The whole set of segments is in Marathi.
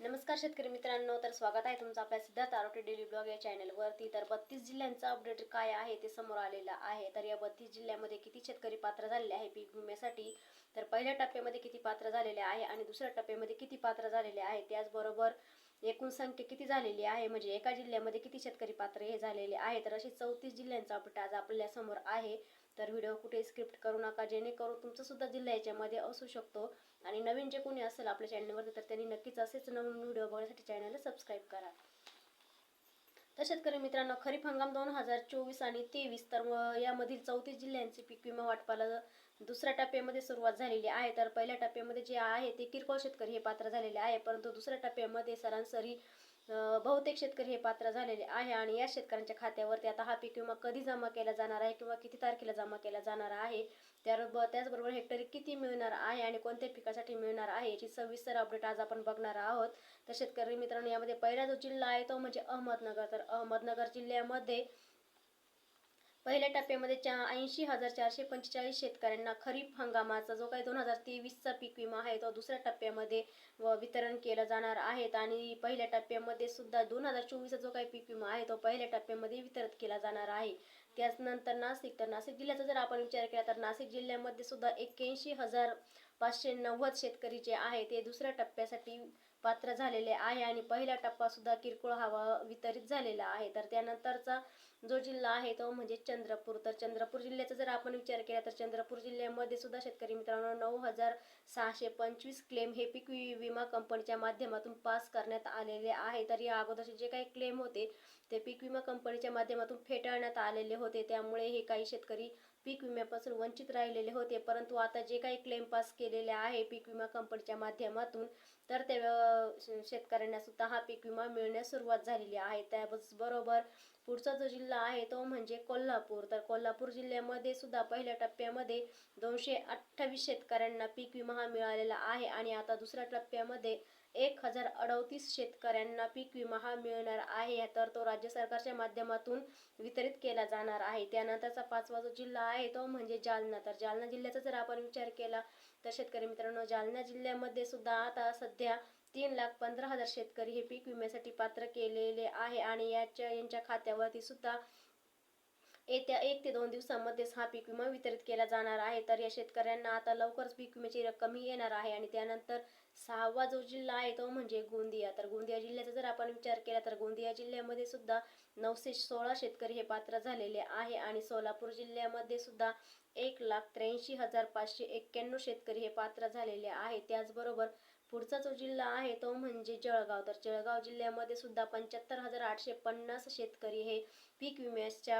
नमस्कार शेतकरी मित्रांनो तर स्वागत आहे तुमचं आपल्या सिद्धार्थ आरोग्य डेली ब्लॉग या चॅनलवरती तर बत्तीस जिल्ह्यांचा अपडेट काय आहे ते समोर आलेलं आहे. तर या बत्तीस जिल्ह्यामध्ये किती शेतकरी पात्र झालेले आहे पीक विम्यासाठी? तर पहिल्या टप्प्यामध्ये किती पात्र झालेले आहे आणि दुसऱ्या टप्प्यामध्ये किती पात्र झालेले आहे? त्याचबरोबर एकूण संख्या किती झालेली आहे? म्हणजे एका जिल्ह्यामध्ये किती शेतकरी पात्र हे झालेले आहे? तर असे चौतीस जिल्ह्यांचा अपडेट आज आपल्यासमोर आहे. तर व्हिडिओ कुठे स्क्रिप्ट करू नका जेणेकरून तुमचा सुद्धा जिल्हा याच्यामध्ये असू शकतो. आणि नवीन जे कोणी असेल आपल्या चॅनलवरती तर त्यांनी नक्कीच असेच नवीन व्हिडिओ बघण्यासाठी चॅनलला सबस्क्राईब करा. तर शेतकरी मित्रांनो खरीप हंगाम दोन हजार चोवीस आणि तेवीस तर यामधील चौतीस जिल्ह्यांची पीक विमा वाटपाला दुसऱ्या टप्प्यामध्ये सुरुवात झालेली आहे. तर पहिल्या टप्प्यामध्ये जे आहे ते किरकोळ शेतकरी हे पात्र झालेले आहे परंतु दुसऱ्या टप्प्यामध्ये सरासरी बहुतेक शेतकरी हे पात्र झालेले आहे आणि या शेतकऱ्यांच्या खात्यावरती आता हा पीक विमा कधी जमा केला जाणार आहे किंवा किती तारखेला जमा केला जाणार आहे? त्याब त्याचबरोबर हेक्टरी किती मिळणार आहे आणि कोणत्या पिकासाठी मिळणार आहे याची सविस्तर अपडेट आज आपण बघणार आहोत. तर शेतकरी मित्रांनो यामध्ये पहिला जो जिल्हा आहे तो म्हणजे अहमदनगर. तर अहमदनगर जिल्ह्यामध्ये पहिल्या टप्प्यामध्ये चा ऐंशी हजार चारशे पंचेचाळीस शेतकऱ्यांना खरीप हंगामाचा जो काही दोन हजार तेवीसचा पीक विमा आहे तो दुसऱ्या टप्प्यामध्ये व वितरण केलं जाणार आहेत. आणि पहिल्या टप्प्यामध्ये सुद्धा दोन हजार चोवीसचा जो काही पीक विमा आहे तो पहिल्या टप्प्यामध्ये वितरित केला जाणार आहे. त्याचनंतर नाशिक तर नाशिक जिल्ह्याचा जर आपण विचार केला तर नाशिक जिल्ह्यामध्ये सुद्धा एक्क्याऐंशी हजार पाचशे नव्वद शेतकरी जे आहे ते दुसऱ्या टप्प्यासाठी पात्र झालेले आहे आणि पहिला टप्पा सुद्धा किरकोळ हवा वितरित झालेला आहे. तर त्यानंतरचा जो जिल्हा आहे तो म्हणजे चंद्रपूर. तर चंद्रपूर जिल्ह्याचा जर आपण विचार केला तर चंद्रपूर जिल्ह्यामध्ये सुद्धा शेतकरी मित्रांनो नऊ हजार सहाशे पंचवीस क्लेम हे पीक वि- विमा कंपनीच्या माध्यमातून पास करण्यात आलेले आहे. तर या अगोदरचे जे काही क्लेम होते ते पीक विमा कंपनीच्या माध्यमातून फेटाळण्यात आलेले होते. त्यामुळे हे काही शेतकरी पीक विम्यापासून वंचित राहिलेले होते. परंतु आता जे काही क्लेम पास केलेले आहे पीक विमा कंपनीच्या माध्यमातून तर त्या शेतकऱ्यांना सुद्धा हा पीक विमा मिळण्यास सुरुवात झालेली आहे. त्याचबरोबर पुढचा जो जिल्हा आहे तो म्हणजे कोल्हापूर. तर कोल्हापूर जिल्ह्यामध्ये सुद्धा पहिल्या टप्प्यामध्ये दोनशे अठ्ठावीस शेतकऱ्यांना पीक विमा हा मिळालेला आहे. आणि आता दुसऱ्या टप्प्यामध्ये एक हजार अडतीस शेतकऱ्यांना पीक विमा हा मिळणार आहे तर तो राज्य सरकारच्या माध्यमातून वितरित केला जाणार आहे. त्यानंतरचा पाचवा जो जिल्हा आहे तो म्हणजे जालना. तर जालना जिल्ह्याचा जर आपण विचार केला तर शेतकरी मित्रांनो जालना जिल्ह्यामध्ये सुद्धा आता सध्या तीन लाख पंधरा हजार शेतकरी हे पीक विम्यासाठी पात्र केलेले आहे आणि याच्या यांच्या खात्यावरती सुद्धा येत्या एक ते दोन दिवसामध्येच हा पीक विमा वितरित केला जाणार आहे. तर या शेतकऱ्यांना आता लवकरच पीक विम्याची रक्कम ही येणार आहे आणि त्यानंतर सहावा जो जिल्हा आहे तो म्हणजे गोंदिया. तर गोंदिया जिल्ह्याचा जर आपण विचार केला तर गोंदिया जिल्ह्यामध्ये सुद्धा नऊशे सोळा शेतकरी हे पात्र झालेले आहे आणि सोलापूर जिल्ह्यामध्ये सुद्धा एक लाख त्र्याऐंशी हजार पाचशे एक्क्याण्णव शेतकरी हे पात्र झालेले आहे. त्याचबरोबर पुढचा जो जिल्हा आहे तो म्हणजे जळगाव. तर जळगाव जिल्ह्यामध्ये सुद्धा पंच्याहत्तर हजार आठशे पन्नास शेतकरी हे पीक विम्याच्या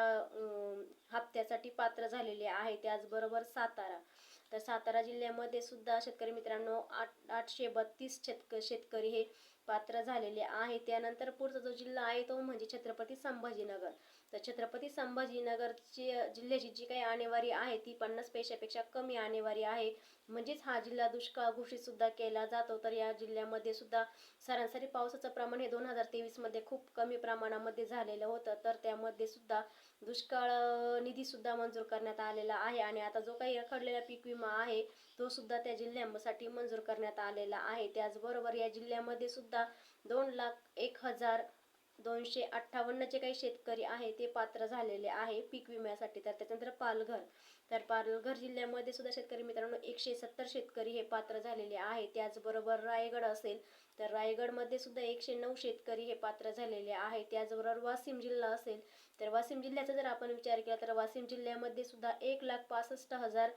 हप्त्यासाठी पात्र झालेले आहे त्याचबरोबर सातारा. तर सातारा जिल्ह्यामध्ये सुद्धा शेतकरी मित्रांनो आठ आठशे बत्तीस शेतक शेतकरी हे पात्र झालेले आहे. त्यानंतर पुढचा जो जिल्हा आहे तो म्हणजे छत्रपती संभाजीनगर. तर छत्रपती संभाजीनगरची जिल्ह्याची जी काही आणेवारी आहे ती पन्नास पैशापेक्षा कमी आणेवारी आहे. म्हणजेच हा जिल्हा दुष्काळ घोषित सुद्धा केला जातो. तर या जिल्ह्यामध्ये सुद्धा सरासरी पावसाचं प्रमाण हे दोन हजार तेवीसमध्ये खूप कमी प्रमाणामध्ये झालेलं होतं. तर त्यामध्ये सुद्धा दुष्काळ निधीसुद्धा मंजूर करण्यात आलेला आहे. आणि आता जो काही रखडलेला पीक विमा आहे तो सुद्धा त्या जिल्ह्यासाठी मंजूर करण्यात आलेला आहे. त्याचबरोबर या जिल्ह्यामध्ये सुद्धा दोन लाख एक हजार दोनशे अठ्ठावन्नचे काही शेतकरी आहे ते पात्र झालेले आहे पीक विम्यासाठी. तर त्याच्यानंतर पालघर. तर पालघर जिल्ह्यामध्ये सुद्धा शेतकरी मित्रांनो एकशे सत्तर शेतकरी हे पात्र झालेले आहे. त्याचबरोबर रायगड असेल तर रायगडमध्ये सुद्धा एकशे नऊ शेतकरी हे पात्र झालेले आहे. त्याचबरोबर वाशिम जिल्हा असेल तर वाशिम जिल्ह्याचा जर आपण विचार केला तर वाशिम जिल्ह्यामध्ये सुद्धा एक लाख पासष्ट हजार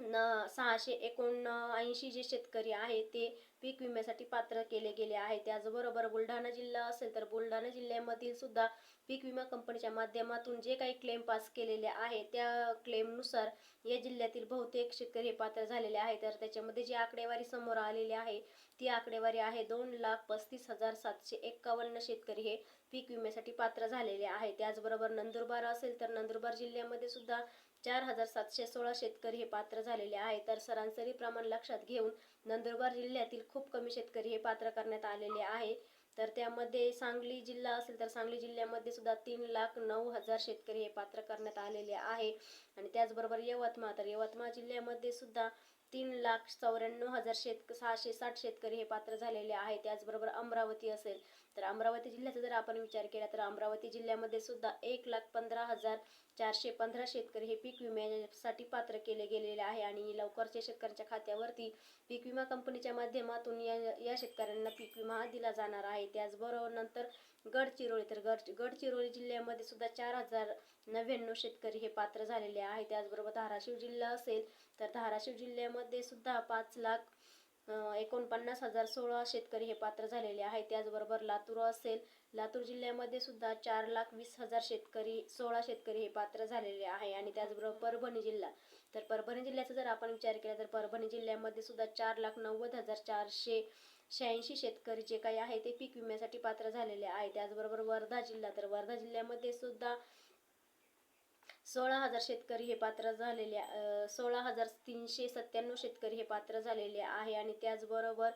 न सहाशे एकोणऐंशी जे शेतकरी आहे ते पीक विम्यासाठी पात्र केले गेले आहे त्याचबरोबर बुलढाणा जिल्हा असेल तर बुलढाणा जिल्ह्यामधील सुद्धा पीक विमा कंपनीच्या माध्यमातून जे काही क्लेम पास केलेले आहे त्या क्लेमनुसार या जिल्ह्यातील बहुतेक शेतकरी हे पात्र झालेले आहे तर त्याच्यामध्ये जी आकडेवारी समोर आलेली आहे ती आकडेवारी आहे दोन लाख पस्तीस हजार सातशे एक्कावन्न शेतकरी हे पीक विम्यासाठी पात्र झालेले आहे त्याचबरोबर नंदुरबार असेल तर नंदुरबार जिल्ह्यामध्ये सुद्धा चार हजार सातशे सोळा शेतकरी हे पात्र झालेले आहे. तर सरासरी प्रमाण लक्षात घेऊन नंदुरबार जिल्ह्यातील खूप कमी शेतकरी हे पात्र करण्यात आलेले आहे. तर त्यामध्ये सांगली जिल्हा असेल तर सांगली जिल्ह्यामध्ये सुद्धा तीन लाख नऊ हजार शेतकरी हे पात्र करण्यात आलेले आहे. आणि त्याचबरोबर यवतमाळ तर यवतमाळ जिल्ह्यामध्ये सुद्धा तीन लाख चौऱ्याण्णव हजार शेत सहाशे साठ शेतकरी हे पात्र झालेले आहे त्याचबरोबर अमरावती असेल तर अमरावती जिल्ह्याचा जर आपण विचार केला तर अमरावती जिल्ह्यामध्ये सुद्धा एक लाख पंधरा हजार चारशे पंधरा शेतकरी हे पीक विम्यासाठी पात्र केले गेलेले आहे आणि लवकरच्या शेतकऱ्यांच्या खात्यावरती पीक विमा कंपनीच्या माध्यमातून या या शेतकऱ्यांना पीक विमा दिला जाणार आहे. त्याचबरोबर नंतर गडचिरोली तर गड गडचिरोली जिल्ह्यामध्ये सुद्धा चार हजार नव्याण्णव शेतकरी हे पात्र झालेले आहे त्याचबरोबर धाराशिव जिल्हा असेल तर धाराशिव जिल्ह्यामध्ये सुद्धा पाच लाख एकोणपन्नास हजार सोळा शेतकरी हे पात्र झालेले आहे त्याचबरोबर लातूर असेल लातूर जिल्ह्यामध्ये सुद्धा चार लाख वीस हजार शेतकरी सोळा शेतकरी हे पात्र झालेले आहे. आणि त्याचबरोबर परभणी जिल्हा. तर परभणी जिल्ह्याचा जर आपण विचार केला तर परभणी जिल्ह्यामध्ये सुद्धा चार लाख नव्वद हजार चारशे शहाऐंशी शेतकरी जे काही आहे ते पीक विम्यासाठी पात्र झालेले आहे. त्याचबरोबर वर्धा जिल्हा. तर वर्धा जिल्ह्यामध्ये सुद्धा सोळा हजार शेतकरी हे पात्र झालेले सोळा हजार तीनशे सत्त्याण्णव शेतकरी हे पात्र झालेले आहे. आणि त्याचबरोबर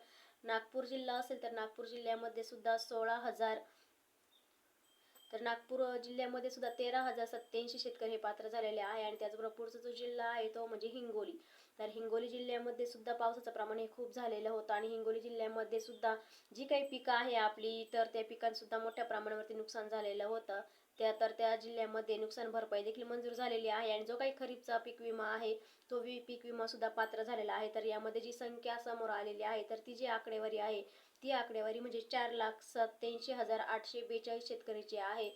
नागपूर जिल्हा असेल तर नागपूर जिल्ह्यामध्ये सुद्धा सोळा हजार तर नागपूर जिल्ह्यामध्ये सुद्धा तेरा हजार सत्याऐंशी शेतकरी हे पात्र झालेले आहे. आणि त्याचबरोबर पुढचा जो जिल्हा आहे तो म्हणजे हिंगोली. तर हिंगोली जिल्ह्यामध्ये सुद्धा पावसाचं प्रमाण हे खूप झालेलं होतं. आणि हिंगोली जिल्ह्यामध्ये सुद्धा जी काही पिकं आहे आपली तर त्या पिकांसुद्धा मोठ्या प्रमाणावरती नुकसान झालेलं होतं. त्या तर त्या जिल्ह्यामध्ये नुकसान भरपाई देखील मंजूर झालेली आहे आणि जो काही खरीपचा पीक विमा आहे तो वि पीक विमा सुद्धा पात्र झालेला आहे. तर यामध्ये जी संख्या समोर आलेली आहे तर ती जी आकडेवारी आहे ती आकडेवारी म्हणजे चार लाख सत्याऐंशी हजार आठशे बेचाळीस शेतकरी जे आहे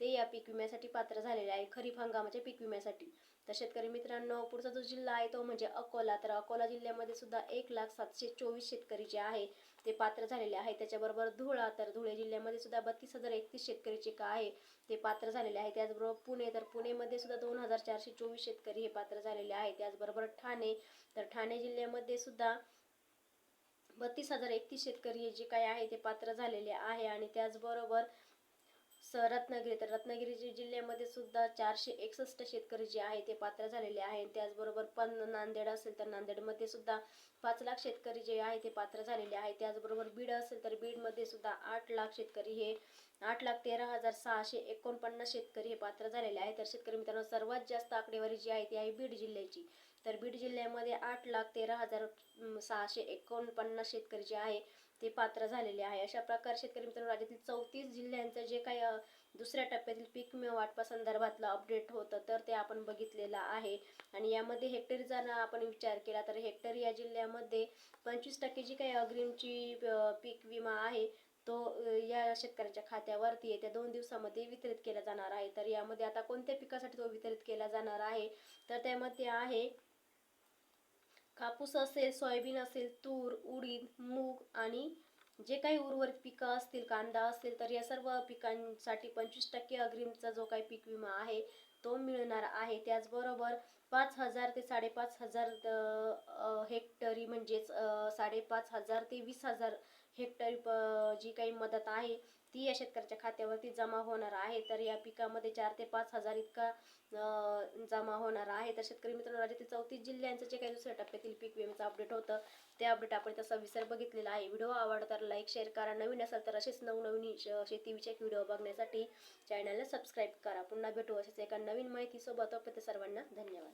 ते या पीक विम्यासाठी पात्र झालेले आहे खरीप हंगामाच्या पीक विम्यासाठी. तर शेतकरी मित्रांनो पुढचा जो जिल्हा आहे तो म्हणजे अकोला. तर अकोला जिल्ह्यामध्ये सुद्धा एक लाख सातशे चोवीस शेतकरी जे आहे ते पात्र झालेले आहे. त्याच्याबरोबर धुळा तर धुळे जिल्ह्यामध्ये सुद्धा बत्तीस हजार एकतीस शेतकरी जे का आहे ते पात्र झालेले आहे. त्याचबरोबर पुणे तर पुणेमध्ये सुद्धा दोन हजार चारशे चोवीस शेतकरी हे पात्र झालेले आहे. त्याचबरोबर ठाणे तर ठाणे जिल्ह्यामध्ये सुद्धा बत्तीस हजार एकतीस शेतकरी हे जे काही आहे ते पात्र झालेले आहे. आणि त्याचबरोबर स रत्नागिरी. तर रत्नागिरी जिल्ह्यामध्ये सुद्धा चारशे एकसष्ट शेतकरी जे आहे ते पात्र झालेले आहे त्याचबरोबर पण नांदेड असेल तर नांदेडमध्ये सुद्धा पाच लाख शेतकरी जे आहे ते पात्र झालेले आहे त्याचबरोबर बीड असेल तर बीडमध्ये सुद्धा आठ लाख शेतकरी हे आठ लाख तेरा हजार सहाशे एकोणपन्नास शेतकरी हे पात्र झालेले आहे तर शेतकरी मित्रांनो सर्वात जास्त आकडेवारी जी आहे ती आहे बीड जिल्ह्याची. तर बीड जिल्ह्यामध्ये आठ लाख तेरा हजार सहाशे एकोणपन्नास शेतकरी जे आहे ते पात्र झालेले आहे. अशा प्रकारे शेतकरी मित्रांनो राज्यातील चौतीस जिल्ह्यांचं जे काही दुसऱ्या टप्प्यातील पीक विमा वाटपासंदर्भातलं अपडेट होतं तर ते आपण बघितलेलं आहे. आणि यामध्ये हेक्टरीचा ना आपण विचार केला तर हेक्टरी या जिल्ह्यामध्ये पंचवीस टक्के जी काही अग्रिमची पीक विमा आहे तो या शेतकऱ्याच्या खात्यावरती येत्या दोन दिवसामध्ये वितरित केला जाणार आहे. तर यामध्ये आता कोणत्या पिकासाठी तो वितरित केला जाणार आहे? तर त्यामध्ये आहे कापूस असेल सोयाबीन असेल तूर उडीद मूग आणि जे काही उर्वरित पिकं असतील कांदा असेल तर या सर्व पिकांसाठी पंचवीस टक्के अग्रिमचा जो काही पीक विमा आहे तो मिळणार आहे. त्याचबरोबर पाच हजार ते साडेपाच हजार हेक्टरी म्हणजेच साडेपाच हजार ते वीस हजार हेक्टरी प- जी काही मदत आहे ती या शेतकऱ्याच्या खात्यावरती जमा होणार आहे तर या पिकामध्ये चार ते पाच हजार इतका जमा होणार आहे. तर शेतकरी मित्रांनो राज्यातील चौतीस जिल्ह्यांचं जे काही दुसऱ्या टप्प्यातील पीक विम्याचं अपडेट होतं ते अपडेट आपण तसा विसर बघितलेला आहे. व्हिडिओ आवडला तर लाईक शेअर करा. नवीन असेल तर असेच नवनवीन शेतीविषयक व्हिडिओ बघण्यासाठी चॅनलला सबस्क्राईब करा. पुन्हा भेटू असेच एका नवीन माहितीसोबत. सर्वांना धन्यवाद.